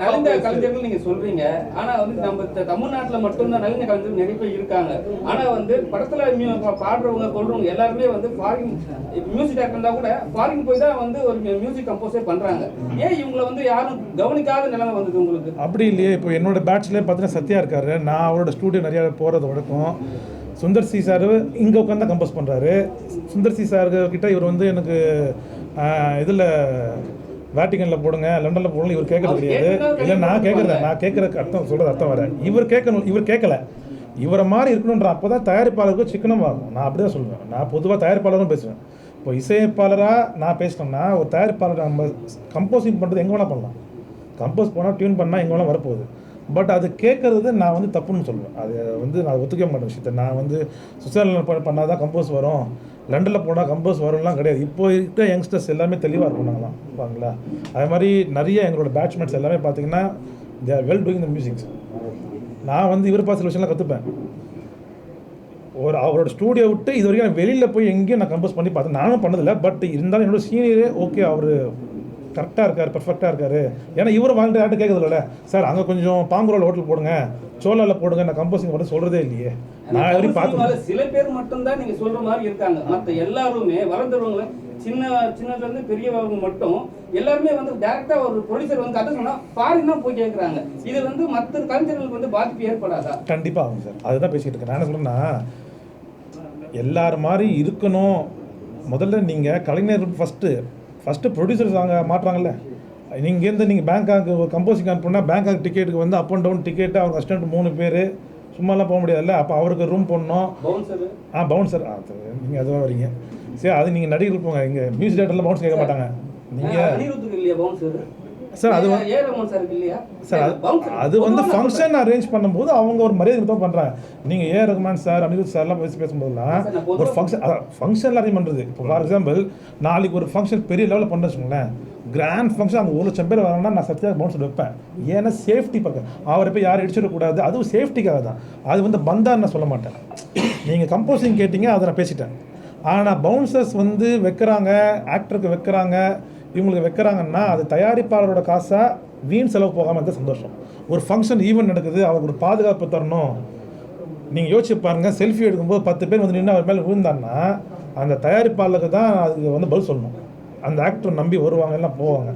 நலிந்த கலைஞர்கள் நீங்க சொல்றீங்க. ஆனா வந்து நம்ம தமிழ்நாட்டுல மட்டும்தான் நலிந்த கலைஞர்கள் நிறைய பேர் இருக்காங்க. ஆனா வந்து படத்துல பாடுறவங்க கொள்றவங்க எல்லாருமே வந்து ஃபாரின் மியூசிக் டேரக்டர் இருந்தா கூட ஃபாரின் போய் தான் வந்து ஒரு மியூசிக் கம்போஸே பண்றாங்க. ஏன் இவங்களை வந்து யாரும் கவனிக்காத நிலைமை வந்தது உங்களுக்கு? அப்படி இல்லையே. இப்போ என்னோட பேட்ச்லேயே பார்த்தீங்கன்னா சத்யா இருக்காரு. நான் அவரோட ஸ்டூடியோ நிறையா போகிறது வழக்கம் சுந்தர் சி சார் இங்கே உட்காந்து தான் கம்போஸ் பண்ணுறாரு சுந்தர் சி சார் கிட்ட இவர் வந்து எனக்கு இதில் வேட்டிகனில் போடுங்க லண்டனில் போடுங்க இவர் கேட்கறது கிடையாது. இல்லை நான் கேட்குறேன். நான் கேட்குறதுக்கு அர்த்தம் சொல்கிறது அர்த்தம் வர இவர் கேட்கணும் இவர் கேட்கல. இவரை மாதிரி இருக்கணுன்ற அப்போ தான் தயாரிப்பாளருக்கு சிக்கனம் ஆகும். நான் அப்படி தான் சொல்லுவேன். நான் பொதுவாக தயாரிப்பாளரும் பேசுவேன். இப்போ இசையமைப்பாளராக நான் பேசினோம்னா ஒரு தயாரிப்பாளர் நம்ம கம்போசிங் பண்ணுறது எங்கே வேணால் பண்ணலாம். கம்போஸ் பண்ணால் டியூன் பண்ணால் எங்கே வேணால் வரப்போகுது. பட் அது கேட்குறது நான் வந்து தப்புன்னு சொல்லுவேன் அது வந்து நான் ஒத்துக்க மாட்டேன் விஷயத்தை. நான் வந்து சுவிட்சர்லாண்டில் பண்ணால் தான் கம்போஸ் வரும். லண்டனில் போனால் கம்போஸ் வரும்லாம் கிடையாது. இப்போ இருக்கிற யங்ஸ்டர்ஸ் எல்லாமே தெளிவாக இருக்கும் நாங்களாம் பாங்களா அதே மாதிரி நிறைய எங்களோட பேட்ச்மேட்ஸ் எல்லாமே பார்த்தீங்கன்னா they are well doing the musics நான் வந்து இவர் பார்த்து விஷயம்லாம் கற்றுப்பேன் ஒரு அவரோட ஸ்டூடியோ விட்டு இது வரைக்கும் நான் வெளியில் போய் எங்கேயும் நான் கம்போஸ் பண்ணி பார்த்தேன் நானும் பண்ணதில்லை. பட் இருந்தாலும் என்னோட சீனியரே ஓகே அவர் கரெக்டாக இருக்கார் பெர்ஃபெக்டாக இருக்காரு. ஏன்னா இவரும் வாழ்ந்து யார்ட்டு கேட்கறதில்ல சார் அங்கே கொஞ்சம் பாங்குரோல் ஹோட்டல் போடுங்க. சோலாவில் போடுங்க நான் கம்போசிங் மட்டும் சொல்கிறதே இல்லையே. நான் கம்போசிங் பார்த்தேன் சில பேர் மட்டும்தான் நீங்க சொல்ற மாதிரி இருக்காங்க. மத்த எல்லாருமே வளர்ந்துருவங்க சின்ன சின்னதுல இருந்து பெரியவங்க மட்டும் எல்லாருமே வந்து டைரக்டா ஒரு ப்ரொடியூசர் வந்து கதை சொன்னா ஃபாரின் தான் போய் கேட்கறாங்க இது வந்து மத்த கலைஞர்களுக்கு வந்து பாதிப்பு ஏற்படாதா? கண்டிப்பாக ஆகும் சார். அதுதான் பேசிக்கிட்டு இருக்கேன். நான் என்ன சொல்றேன்னா எல்லார் மாதிரி இருக்கணும். முதல்ல நீங்கள் கலைஞர் ஃபஸ்ட்டு ஃபஸ்ட்டு ப்ரொடியூசர்ஸ் அங்கே மாட்டுறாங்கல்ல. நீங்கேருந்து நீங்கள் பேங்காக் ஒரு கம்போசிங் அனுப்புனா பேங்காக் டிக்கெட்டுக்கு வந்து அப் அண்ட் டவுன் டிக்கெட்டு அவங்க அசிஸ்டன்ட் மூணு பேர். சும்மாலாம் போக முடியாதுல்ல. அப்போ அவருக்கு ரூம் போடணும். ஆ பவுன்சர் ஆ நீங்கள் அதுவாக வரீங்க. சரி அது நீங்கள் நடிகர்கள் போங்க. இங்கே மியூசிக் டேரக்டர்லாம் பவுன்ஸ் கேட்க மாட்டாங்க. நீங்கள் சார் அது சார் அது- வந்து ஃபங்க்ஷன் அரேஞ்ச் பண்ணும்போது அவங்க ஒரு மரியாதை தான் பண்ணுறாங்க நீங்கள் ஏ ரகுமான் சார் அனிருத் சார்லாம் பேசி பொதுவா ஒரு ஃபங்க்ஷன் ஃபங்க்ஷனில் அரேஞ்ச் பண்ணுறது இப்போ ஃபார் எக்ஸாம்பிள் நாளைக்கு ஒரு ஃபங்க்ஷன் பெரிய லெவலில் பண்ண வச்சுக்கோங்களேன். கிராண்ட் ஃபங்க்ஷன் அங்கே ஒரு லட்சம் பேர் வராங்கன்னா நான் சத்யா பவுன்சர் வைப்பேன். ஏன்னா சேஃப்டி பக்கம். அவரை போய் யாரும் இடிச்சிடக்கூடாது அதுவும் சேஃப்டிக்காக தான். அது வந்து பந்தான்னு நான் சொல்ல மாட்டேன். நீங்கள் கம்போசிங் கேட்டிங்க அதை நான் பேசிட்டேன். ஆனால் பவுன்சர்ஸ் வந்து வைக்கிறாங்க ஆக்டருக்கு வைக்கிறாங்க இவங்களுக்கு வைக்கிறாங்கன்னா அது தயாரிப்பாளரோட காசாக வீண் செலவு போகாமல் இருந்தால் சந்தோஷம். ஒரு ஃபங்க்ஷன் ஈவெண்ட் நடக்குது அவருக்கு ஒரு பாதுகாப்பு தரணும். நீங்கள் யோசிச்சு பாருங்கள் செல்ஃபி எடுக்கும்போது பத்து பேர் வந்து நின்று அவர் மேலே விழுந்தான்னா அந்த தயாரிப்பாளருக்கு தான் அதுக்கு வந்து பதில் சொல்லணும். அந்த ஆக்டர் நம்பி வருவாங்க எல்லாம் போவாங்க.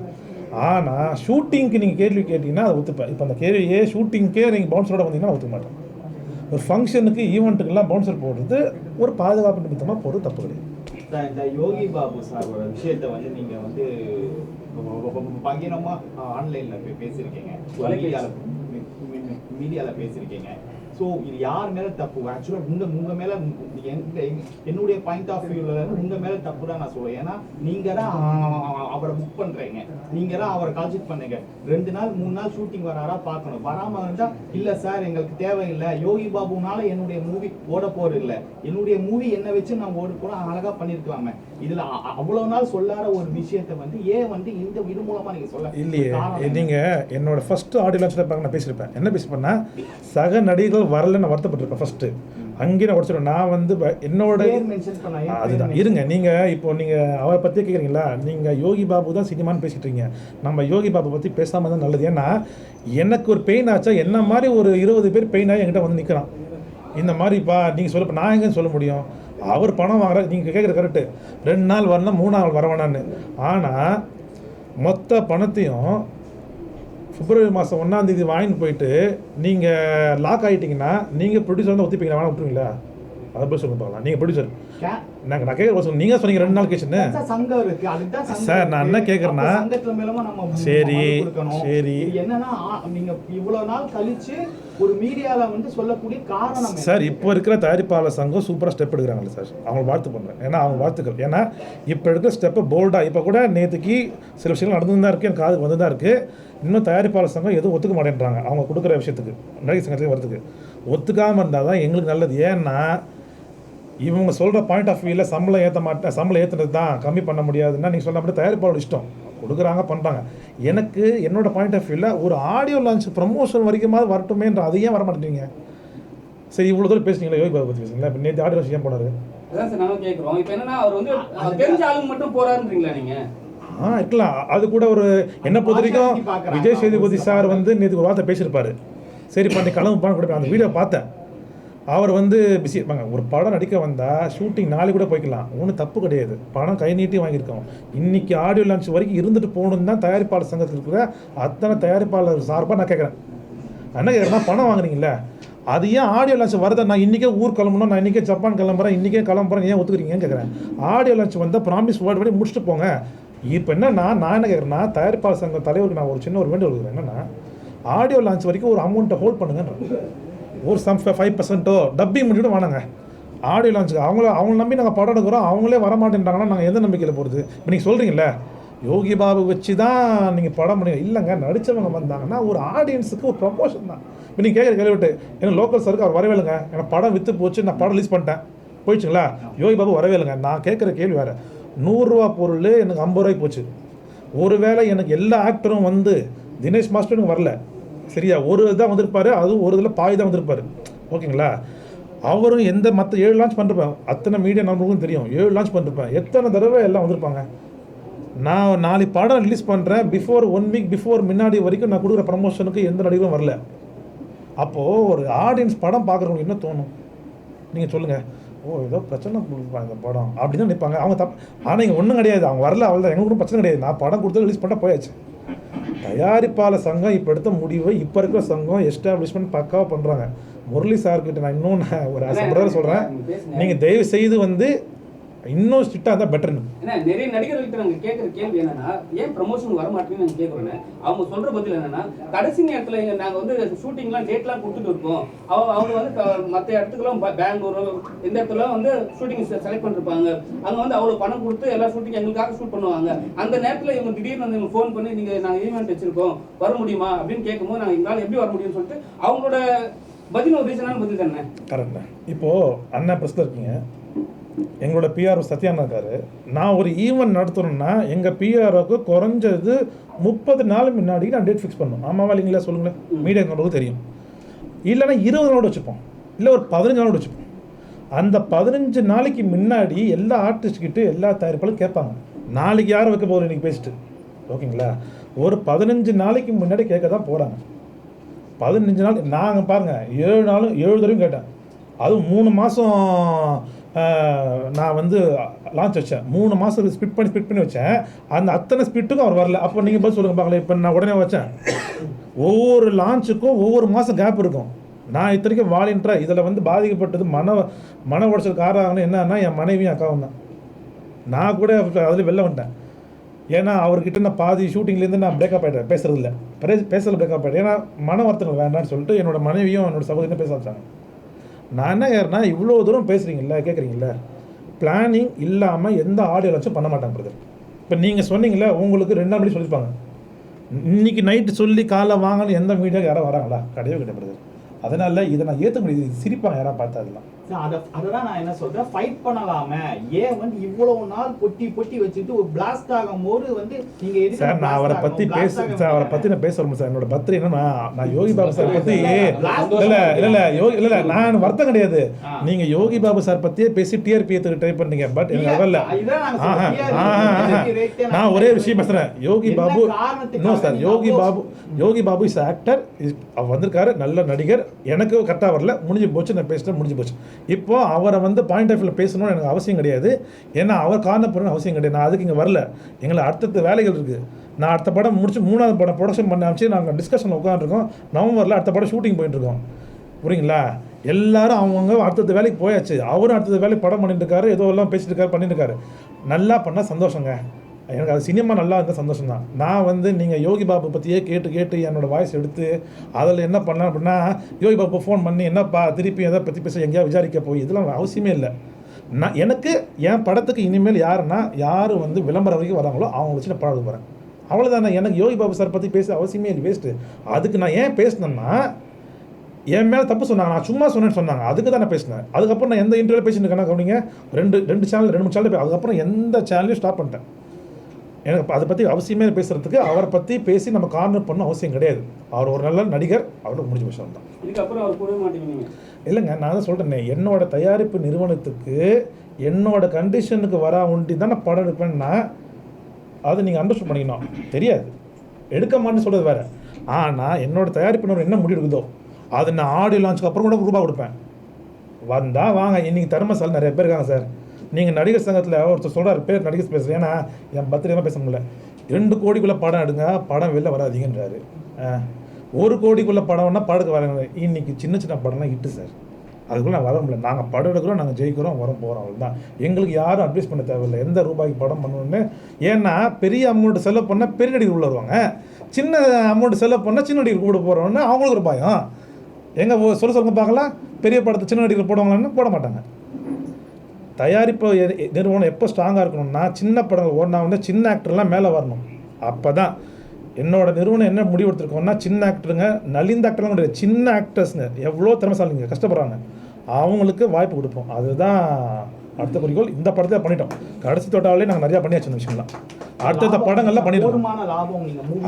ஆனால் ஷூட்டிங்க்கு நீங்கள் கேள்வி கேட்டிங்கன்னா அதை ஒத்துப்பேன். இப்போ அந்த கேள்வியே ஷூட்டிங்க்கே நீங்கள் பவுன்சரோட வந்தீங்கன்னா ஒத்துக்க மாட்டேன். ஒரு ஃபங்க்ஷனுக்கு ஈவெண்ட்டுக்கெல்லாம் பவுன்சர் போடுறது ஒரு பாதுகாப்பு நிமித்தமாக போடுறது தப்பு கிடையாது. இந்த யோகி பாபு சாரோட விஷயத்தை வந்து நீங்க வந்து பகிரமா ஆன்லைன்ல போய் பேசியிருக்கீங்க. மீடியால மீடியால பேசியிருக்கீங்க. ஸோ இது யார் மேல தப்பு? ஆக்சுவலாக உங்க உங்க மேல என்னுடைய பாயிண்ட் ஆஃப் வியூல உங்க மேல தப்பு தான் நான் சொல்லுவேன் ஏன்னா நீங்க தான் அவரை புக் பண்றீங்க. நீங்க தான் அவரை கால்ஷீட் பண்ணுங்க. ரெண்டு நாள் மூணு நாள் ஷூட்டிங் வராரா பார்க்கணும். வராம இருந்தா இல்ல சார் எங்களுக்கு தேவையில்லை. யோகி பாபுனால என்னுடைய மூவி ஓட போறது இல்ல. என்னுடைய மூவி என்ன வச்சு நான் ஓட போட அழகா பண்ணிருக்கலாமே இதுல அ- அ- அவ்வளவு நாள் சொல்லாத ஒரு விஷயத்தை வந்து ஏன் வந்து இந்த இது மூலமா நீங்க சொல்ல இல்லையே? நீங்கள் என்னோட ஃபர்ஸ்ட் ஆடியோ பார்க்க நான் பேசியிருப்பேன். என்ன பேசிப்பேன்னா சக நடிகர்கள் வரல நான் வருத்தப்பட்டிருப்பேன் ஃபர்ஸ்ட் அங்கேயே நான் உடச்சிடுவேன் நான் வந்து என்னோட அதுதான். இருங்க நீங்கள் இப்போ நீங்கள் அவரை பற்றி கேட்குறீங்களா நீங்கள் யோகி பாபு தான் சினிமான்னு பேசிட்டு இருக்கீங்க. நம்ம யோகி பாபு பற்றி பேசாமல் தான் நல்லது. ஏன்னா எனக்கு ஒரு பெயின் ஆச்சா என்ன மாதிரி ஒரு இருபது பேர் பெயின் ஆகி என்கிட்ட வந்து நிற்கிறான் இந்த மாதிரிப்பா நீங்கள் சொல்ல நான் எங்கன்னு சொல்ல முடியும்? அவர் பணம் வாங்குறாரு நீங்கள் கேட்குற கரெக்டு ரெண்டு நாள் வரணும் மூணு நாள் வர வேணான்னு ஆனால் மொத்த பணத்தையும் பிப்ரவரி மாதம் ஒன்றாந்தேதி வாங்கிட்டு போயிட்டு நீங்கள் லாக் ஆகிட்டிங்கன்னா நீங்கள் ப்ரொடியூசர் வந்து ஒத்திப்பீங்களா? வேணால் விட்டுருவீங்களா அதை போய் சொல்லுங்க பார்க்கலாம். நீங்கள் ப்ரொடியூசர் நாங்கள் நான் கேட்குற நீங்கள் சொன்னீங்க ரெண்டு நாள் கேச்சுன்னு சார், சங்கம் இருக்கு. அதுதான் சார், நான் என்ன. கேட்கறேன்னா, அப்ப சங்கத்துல மேலமா நம்ம ம- சரி. சரி. என்னன்னா ஆ, நீங்க இவ்வளவு நாள் கழிச்சு ஒரு மீடியால வந்து சொல்லக்கூடிய காரணம்? சார் இப்போ இருக்கிற தயாரிப்பாளர் சங்கம் சூப்பராக ஸ்டெப் எடுக்கிறாங்கல்ல சார். அவங்க வாழ்த்து பண்ணுறேன் ஏன்னா அவங்க வாழ்த்துக்கள். ஏன்னா இப்போ எடுக்கிற ஸ்டெப்பை போல்டாக இப்போ கூட நேற்றுக்கு சில விஷயங்கள் நடந்து தான் இருக்குது எனக்கு காதுக்கு வந்து தான் இருக்குது இன்னும் தயாரிப்பாளர் சங்கம் எதுவும் ஒத்துக்க மாட்டேன்றாங்க. அவங்க கொடுக்குற விஷயத்துக்கு நடிகை சங்கத்துக்கு வரதுக்கு ஒத்துக்காமல் இருந்தால் தான் எங்களுக்கு நல்லது. ஏன்னா இவங்க சொல்கிற பாயிண்ட் ஆஃப் வியூவில் சம்பளம் ஏற்ற மாட்டேன் சம்பளம் ஏற்றுனது தான் கம்மி பண்ண முடியாதுன்னா நீங்கள் சொல்ல மாதிரி தயாரிப்பாளர் இஷ்டம். கொடுக்குறாங்க பண்ணுறாங்க எனக்கு என்னோட பாயிண்ட் ஆஃப் வியூவில் ஒரு ஆடியோ லான்ச் ப்ரமோஷன் வரைக்குமாவது வரட்டுமேன்ற அதை ஏன் வர மாட்டேங்கிறீங்க சரி இவ்வளோ தூரம் பேசுனீங்களா யோகி பாபு பற்றி பேசுங்களா இப்போ நேற்று ஆடியோ லான்ச் ஏன் போனாரு. அதான் சார் நானும் கேட்குறோம் இப்போ என்னன்னா அவர் வந்து அவர் தெரிஞ்ச ஆளுங்க மட்டும் போறாருன்றீங்களா நீங்க? ஆ இருக்கலாம். அது கூட ஒரு என்ன பொறுத்த வரைக்கும் விஜய் சேதுபதி சார் வந்து நேற்று ஒரு வார்த்தை பேசியிருப்பாரு சரிப்பா நீ கிளம்புப்பான்னு கூட அந்த வீடியோ பார்த்தேன். அவர் வந்து பிஸி இருப்பாங்க ஒரு படம் நடிக்க வந்தால் ஷூட்டிங் நாளைக்கு கூட போய்க்கலாம். ஒன்றும் தப்பு கிடையாது. பணம் கை நீட்டி வாங்கியிருக்கோம். இன்றைக்கி ஆடியோ லான்ச் வரைக்கும் இருந்துட்டு போகணுன்னு தான் தயாரிப்பாளர் சங்கத்தில் இருக்கிற அத்தனை தயாரிப்பாளர் சார்பாக நான் கேட்குறேன் என்ன கேட்குறேன்னா பணம் வாங்குறீங்கல்ல அது ஏன் ஆடியோ லான்ச் வரதை? நான் இன்றைக்கே ஊர் கிளம்பணும். நான் இன்றைக்கே ஜப்பான் கிளம்புறேன். இன்றைக்கே கிளம்புறேன். ஏன் ஒத்துக்கிறீங்கன்னு கேட்குறேன் ஆடியோ லான்ச் வந்தால் ப்ராமிஸ் வேர்டு படி முடிச்சுட்டு போங்க. இப்போ என்னன்னா நான் என்ன கேட்குறேன்னா தயாரிப்பாளர் சங்க தலைவருக்கு நான் ஒரு சின்ன ஒரு வேண்டுகோள் கொடுக்குறேன் என்னன்னா ஆடியோ லான்ச் வரைக்கும் ஒரு அமௌண்ட்டை ஹோல்ட் பண்ணுங்கன்ற ஒரு சம் ஃபைவ் பர்சன்ட்டோ டப்பிங் முடிச்சுட்டு வானாங்க ஆடியோ லான்ச்சுக்கு அவங்கள அவங்கள நம்பி நாங்கள் படம் எடுக்கிறோம். அவங்களே வரமாட்டேன்றாங்கன்னா நாங்கள் எந்த நம்பிக்கையில் போகிறது இப்போ நீங்கள் சொல்கிறீங்களே யோகி பாபு வச்சு தான் நீங்கள் படம் பண்ணி இல்லைங்க நடித்தவங்க வந்தாங்கன்னா ஒரு ஆடியன்ஸுக்கு ஒரு ப்ரொமோஷன் தான். இப்போ நீங்கள் கேட்குற கேள்விட்டு எனக்கு லோக்கல் சருக்கு அவர் வரவே இல்லைங்க எனக்கு படம் விற்று போச்சு நான் படம் ரிலீஸ் பண்ணிட்டேன். போயிடுச்சுங்களா? யோகி பாபு வரவே இல்லைங்க நான் கேட்குற கேள்வி வேறு. நூறுரூவா பொருள் எனக்கு ஐம்பது ரூபாய்க்கு போச்சு. ஒருவேளை எனக்கு எல்லா ஆக்டரும் வந்து தினேஷ் மாஸ்டரும் வரல. சரியா? ஒரு இதாக வந்திருப்பாரு அதுவும் ஒரு இதில் பாய் தான் வந்திருப்பாரு. ஓகேங்களா? அவரும் எந்த மற்ற ஏழு லான்ச் பண்ணிருப்பேன் அத்தனை மீடியா நம்பருக்கும் தெரியும். ஏழு லான்ச் பண்ணிருப்பேன் எத்தனை தடவை எல்லாம் வந்திருப்பாங்க? நான் நாலு படம் ரிலீஸ் பண்ணுறேன் பிஃபோர் ஒன் வீக் பிஃபோர் முன்னாடி வரைக்கும் நான் கொடுக்குற ப்ரமோஷனுக்கு எந்த நடிகரும் வரல. அப்போது ஒரு ஆடியன்ஸ் படம் பார்க்குறவங்களுக்கு என்ன தோணும்? நீங்கள் சொல்லுங்கள் ஓ ஏதோ பிரச்சனை கொடுப்பாங்க இந்த படம் அப்படின்னு தான் நினைப்பாங்க. அவங்க தப் ஆனால் இங்கே ஒன்றும் கிடையாது. அவங்க வரல அவ்வளோ தான் எங்களுக்கு பிரச்சனை கிடையாது. நான் படம் கொடுத்து ரிலீஸ் பண்ணால் போயாச்சு. தயாரிப்பாளர் சங்கம் இப்போ எடுத்த முடிவை இப்போ இருக்கிற சங்கம் எஸ்டாப்ளிஷ்மெண்ட் பக்காவாக பண்ணுறாங்க முரளி சார்கிட்ட நான் இன்னும் நான் ஒரு பிரதர் சொல்கிறேன் நீங்கள் தயவு செய்து வந்து இன்னும் ஸ்ட்ரிக்டாக இருந்தால் பெட்டர்னு ஏன்னா நிறைய நடிகர்கள்ட்ட நாங்க கேட்குற கேள்வி என்னன்னா ஏன் ப்ரமோஷன் வர மாட்டேங்குன்னு நாங்க கேட்குறோன்னு அவங்க சொல்ற பதில் என்னன்னா கடைசி நேரத்துல எங்க நாங்க வந்து ஷூட்டிங்லாம் டேட்லாம் கொடுத்துட்டு இருப்போம் அவங்க அவங்க வந்து மத்த இடத்துக்குலாம் பெங்களூர் இந்த இடத்துல வந்து ஷூட்டிங் செலக்ட் பண்ணிருப்பாங்க. அங்க வந்து அவ்வளவு பணம் கொடுத்து எல்லா ஷூட்டிங் எங்களுக்காக ஷூட் பண்ணுவாங்க. அந்த நேரத்துல இவங்க திடீர்னு வந்து ஃபோன் பண்ணி நீங்க நாங்க ஈவெண்ட் வச்சிருக்கோம். வர முடியுமா? அப்படின்னு கேட்கும்போது நாங்க எங்களால எப்படி வர முடியும்னு சொல்லிட்டு அவங்களோட பதில் ஒரு ரீசனான பதில் தானே? கரெக்ட் இப்போது அண்ணா ப்ரெஸ்ஸில் இருக்கீங்க. எங்களோட பிஆர் சத்யானா இருக்காரு. நான் ஒரு ஈவெண்ட் நடத்துறேன்னா எங்கள் பிஆர்ஓக்கு குறைஞ்சது முப்பது நாள் முன்னாடி நான் டேட் ஃபிக்ஸ் பண்ணணும். ஆமாவா இல்லைங்களா? சொல்லுங்களேன். மீடியா நம்மளுக்கு தெரியும். இல்லைன்னா இருபது நாளோட வச்சுப்போம். இல்லை ஒரு பதினஞ்சு நாளோட வச்சுப்போம். அந்த பதினஞ்சு நாளைக்கு முன்னாடி எல்லா ஆர்டிஸ்ட் கிட்ட எல்லா தயாரிப்பாளரும் கேட்பாங்க. நாளைக்கு யார் வைக்க போகிறோம் இன்னைக்கு பேசிட்டு? ஓகேங்களா? ஒரு பதினஞ்சு நாளைக்கு முன்னாடி கேட்க தான் போகிறாங்க பதினஞ்சு நாள் நாங்கள் பாருங்கள் ஏழு நாளும் ஏழு தடவையும் கேட்டேன். அதுவும் மூணு மாதம் நான் வந்து லான்ச் வச்சேன். மூணு மாதம் ஸ்பிட் பண்ணி ஸ்பிட் பண்ணி வச்சேன். அந்த அத்தனை ஸ்பிட்டுக்கும் அவர் வரல. அப்போ நீங்கள் பதில் சொல்லுங்க பார்க்கல இப்போ நான் உடனே வச்சேன். ஒவ்வொரு லான்ச்சுக்கும் ஒவ்வொரு மாதம் கேப் இருக்கும். நான் இத்தனைக்கும் வாலின்ற இதில் வந்து பாதிக்கப்பட்டது மன மன உடச்சல் காரணம் என்னன்னா என் மனைவியும் அக்காவும் தான். நான் கூட அதில் வெளில வந்துட்டேன். ஏன்னா அவர்கிட்ட நான் பாதி ஷூட்டிங்லேருந்து நான் பிரேக்கப் ஆகிட்டேன் பேசுறதில்ல. இல்லை பேசுறது பிரேக்கப் ஆகிட்டேன் ஏன்னா மன வருத்தங்கள் வேண்டாம்னு சொல்லிட்டு என்னோட மனைவியும் என்னோட சகோதரியும் பேச வச்சாங்க நான் என்ன கேட்குறேன்னா இவ்வளோ தூரம் பேசுகிறீங்கல்ல கேட்குறீங்கல்ல பிளானிங் இல்லாமல் எந்த ஆடியோ லான்ச்சும் பண்ண மாட்டாங்க பிரதர் இப்போ நீங்கள் சொன்னீங்களே உங்களுக்கு ரெண்டாம் மணி சொல்லியிருப்பாங்க. இன்னைக்கு நைட்டு சொல்லி காலைல வாங்கன்னு எந்த மீடியாவுக்கு யாரும் வராங்களா? கிடையவே கிடையாது பிரதர் அதனால் இதை நான் ஏற்ற முடியுது. சிரிப்பாங்க யாராவது பார்த்தா அதெல்லாம். அத அததான் நான் என்ன சொல்றேன்? ஃபைட் பண்ணலாமே. ஏன் வந்து இவ்வளவு நாள் பொட்டி பொட்டி வச்சுட்டு ஒரு பிளாஸ்ட் ஆகும் போது வந்து நீங்க எதுக்கு சார் நான் அவரை? பத்தி பேச சார் அவரை போது? பத்தி நான் பேச சார். என்னோட பர்த்டே என்னன்னா நான் யோகி பாபு சார் பத்தி இல்ல, இல்ல இல்ல யோகி இல்ல இல்ல நான் வருத்தம் கிடையாது. நீங்க யோகி பாபு சார் பத்தியே பேசி டிஆர்பி ஏத்துக்கு ட்ரை பண்ணீங்க பட் எனக்கு rate நான் ஒரே விஷயம் பேசுறேன். Yogi Babu no sir Yogi Babu Yogi Babu is actor அவர் வந்திருக்காரு நல்ல நடிகர். எனக்கு கரெக்டாக வரல. முடிஞ்சு போச்சு நான் பேசிட்டேன் முடிஞ்சு போச்சு. இப்போது அவரை வந்து பாயிண்ட் ஆஃப் வியூவில் பேசணும்னு எனக்கு அவசியம் கிடையாது. ஏன்னா அவர் காரணம் போடணும்னு அவசியம் கிடையாது. நான் அதுக்கு இங்கே வரல. எங்களை அடுத்தடுத்த வேலைகள் இருக்குது நான் அடுத்த படம் முடிச்சு மூணாவது படம் ப்ரொடக்ஷன் பண்ண ஆரம்பிச்சு நாங்கள் டிஸ்கஷனில் உட்காந்துருக்கோம் நவம்பரில் அடுத்த படம் ஷூட்டிங் போயிட்டுருக்கோம். புரியுங்களா? எல்லாரும் அவங்கவுங்க அடுத்தடுத்த வேலைக்கு போயாச்சு. அவரும் அடுத்தது வேலைக்கு படம் பண்ணிட்டு இருக்காரு. ஏதோ எல்லாம் பேசிட்டு இருக்காரு பண்ணிட்டு இருக்காரு. நல்லா பண்ணால் சந்தோஷங்க. எனக்கு அது சினிமா நல்லா இருந்தால் சந்தோஷம் தான் நான் வந்து நீங்கள் யோகி பாபு பற்றியே கேட்டு கேட்டு என்னோட வாய்ஸ் எடுத்து அதில் என்ன பண்ணலாம் அப்படின்னா யோகி பாபு ஃபோன் பண்ணி என்னப்பா திருப்பி எதை பற்றி பேச எங்கேயா விசாரிக்க போய்? இதெல்லாம் அவசியமே இல்லை. நான் எனக்கு என் படத்துக்கு இனிமேல் யாருன்னா யார் வந்து விளம்பரம் வரைக்கும் வராங்களோ அவங்க வச்சு நான் படம் போகிறேன் அவ்வளோதானே எனக்கு யோகி பாபு சார் பற்றி பேச அவசியமே இல்லை வேஸ்ட்டு அதுக்கு நான் ஏன் பேசினேன்னா என் மேலே தப்பு சொன்னாங்க. நான் சும்மா சொன்னேன்னு சொன்னாங்க. அதுக்கு தான் நான் பேசினேன். அதுக்கப்புறம் நான் எந்த இன்டர்வியூவில் பேசிட்டு இருக்கேன்னா கவனிங்க ரெண்டு ரெண்டு சேனல் ரெண்டு மூணு சேனல் அதுக்கப்புறம் எந்த சேனலையும் ஸ்டாப் பண்ணிட்டேன். எனக்கு அதை பற்றி அவசியமே பேசுறதுக்கு. அவரை பற்றி பேசி நம்ம கார்னர் பண்ண அவசியம் கிடையாது. அவர் ஒரு நல்ல நடிகர் அவரோட முடிஞ்ச விஷயம் தான். இதுக்கப்புறம் அவர் இல்லைங்க நான் தான் சொல்கிறேனே என்னோட தயாரிப்பு நிறுவனத்துக்கு என்னோட கண்டிஷனுக்கு வரா ஒண்டி தான் நான் படம் எடுப்பேன்னா அதை நீங்கள் அண்டர்ஸ்டாண்ட் பண்ணிக்கணும். தெரியாது. எடுக்க மாட்டேன்னு சொல்கிறது வேறு. ஆனால் என்னோட தயாரிப்பினர் என்ன முடிவு இருக்குதோ அதை நான் ஆடியோ லான்ச்சுக்கு அப்புறம் கூட ரூபா கொடுப்பேன். வந்தால் வாங்க இன்னைக்கு தர்மசால் நிறைய பேர் இருக்காங்க சார். நீங்கள் நடிகர் சங்கத்தில் ஒருத்தர் சொல்கிறார் பேர் நடிகர் பேசுகிறேன் ஏன்னா என் பத்திரிகை பேச முடியல. ரெண்டு கோடிக்குள்ளே படம் எடுங்க படம் வெளில வராதிங்கன்றாரு. ஒரு கோடிக்குள்ளே படம்னா படத்துக்கு வராங்க இன்னைக்கு சின்ன சின்ன படம்லாம் ஹிட்டு சார் அதுக்குள்ளே நான் வர முடியல. நாங்கள் படம் எடுக்கிறோம் நாங்கள் ஜெயிக்கிறோம் வரோம் போகிறோம் அவ்வளோதான் எங்களுக்கு யாரும் அட்வைஸ் பண்ண தேவையில்லை. எந்த ரூபாய்க்கு படம் பண்ணணும்னு. ஏன்னா பெரிய அமௌண்ட் செலவு பண்ணால் பெரிய நடிகர் உள்ள வருவாங்க. சின்ன அமௌண்ட் செலவு பண்ணால் சின்ன நடிகர் கூட போகிறோன்னு அவங்களுக்கு ஒரு பயம். எங்கே சொல்ல சொல்லுங்க பார்க்கலாம். பெரிய படத்தை சின்ன நடிகர் போடுவாங்களான்னு போட மாட்டாங்க. தயாரிப்பு நிறுவனம் எப்போ ஸ்ட்ராங்காக இருக்கணும்னா சின்ன படங்கள் ஓடினா வந்து சின்ன ஆக்டர்லாம் மேலே வரணும். அப்போ தான் என்னோட நிறுவனம் என்ன முடிவு எடுத்திருக்கோம்னா சின்ன ஆக்டருங்க நலிந்த ஆக்டர்லாம் கிடையாது. சின்ன ஆக்டர்ஸுங்க எவ்வளோ திறமைசாலிங்க கஷ்டப்படுறாங்க. அவங்களுக்கு வாய்ப்பு கொடுப்போம். அதுதான் அடுத்த குறிக்கோள். இந்த படத்தை பண்ணிட்டோம். கடைசி தோட்டாவிலே நாங்கள் நிறையா பண்ணியாச்சு இந்த விஷயம்லாம் அடுத்தடுத்த படங்கள்லாம் பண்ணிடுவோம்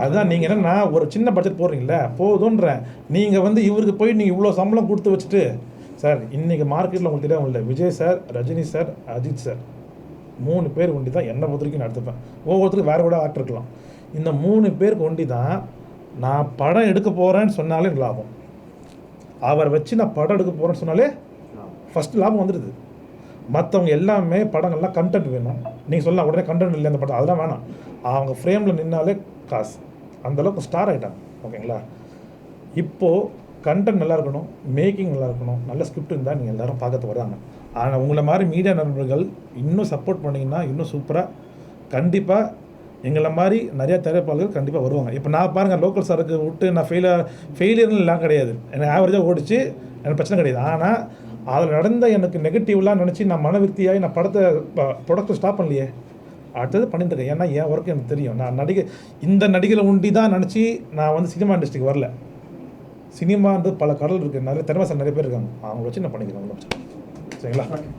அதுதான் நீங்கள் என்னன்னா ஒரு சின்ன பட்ஜெட் போடுறீங்களே போதுன்றேன் நீங்கள் வந்து இவருக்கு போய் நீங்கள் இவ்வளோ சம்பளம் கொடுத்து வச்சுட்டு சார் இன்னைக்கு மார்க்கெட்டில் உங்களுக்கு தெரியாமல் இல்லை. Vijay sir Rajini sir Ajith sir மூணு பேர் ஒண்டி தான் என்னை பொறுத்த வரைக்கும் நான் எடுத்துப்பேன் ஒவ்வொருத்தருக்கும் வேறு கூட ஆக்டர் இருக்கலாம். இந்த மூணு பேருக்கு ஒண்டி தான் நான் படம் எடுக்க போகிறேன்னு சொன்னாலே லாபம். அவர் வச்சு நான் படம் எடுக்க போகிறேன்னு சொன்னாலே ஃபஸ்ட் லாபம் வந்துடுது மற்றவங்க எல்லாமே படங்கள்லாம் கண்டென்ட் வேணும். நீங்கள் சொல்லலாம் உடனே கண்டென்ட் இல்லை அந்த படம்? அதெல்லாம் வேணாம். அவங்க ஃப்ரேமில் நின்னாலே காசு. அந்தளவுக்கு ஸ்டார் ஆகிட்டாங்க ஓகேங்களா? இப்போது கண்டென்ட் நல்லா இருக்கணும் மேக்கிங் நல்லா இருக்கணும் நல்ல ஸ்கிரிப்ட் இருந்தால் நீங்கள் எல்லாரும் பார்க்கறது வராங்க ஆனால் உங்களை மாதிரி மீடியா நண்பர்கள் இன்னும் சப்போர்ட் பண்ணிங்கன்னா இன்னும் சூப்பராக கண்டிப்பாக எங்களை மாதிரி நிறையா தயாரிப்பாளர்கள் கண்டிப்பாக வருவாங்க. இப்போ நான் பாருங்கள் லோக்கல் சரக்கு விட்டு நான் ஃபெயிலியர் ஃபெயிலியர்லாம் கிடையாது. எனக்கு ஆவரேஜாக ஓடிச்சு எனக்கு பிரச்சனை கிடையாது. ஆனால் அதில் நடந்த எனக்கு நெகட்டிவ்லாம் நினச்சி நான் மனவிருத்தியாகி நான் படத்தை ப்ரொடக்ட்டை ஸ்டாப் பண்ணலையே. அடுத்தது பண்ணிட்டுருக்கேன் ஏன்னா என் ஒர்க்கு எனக்கு தெரியும். நான் நடிகை இந்த நடிகரை உண்டி தான் நினச்சி நான் வந்து சினிமா இண்டஸ்ட்ரிக்கு வரல. சினிமான்றது பல கடல் இருக்குது நிறைய திறமைசாலி நிறைய பேர் இருக்காங்க. அவங்கள வச்சு நான் பண்ணிக்கிறேன் சரிங்களா?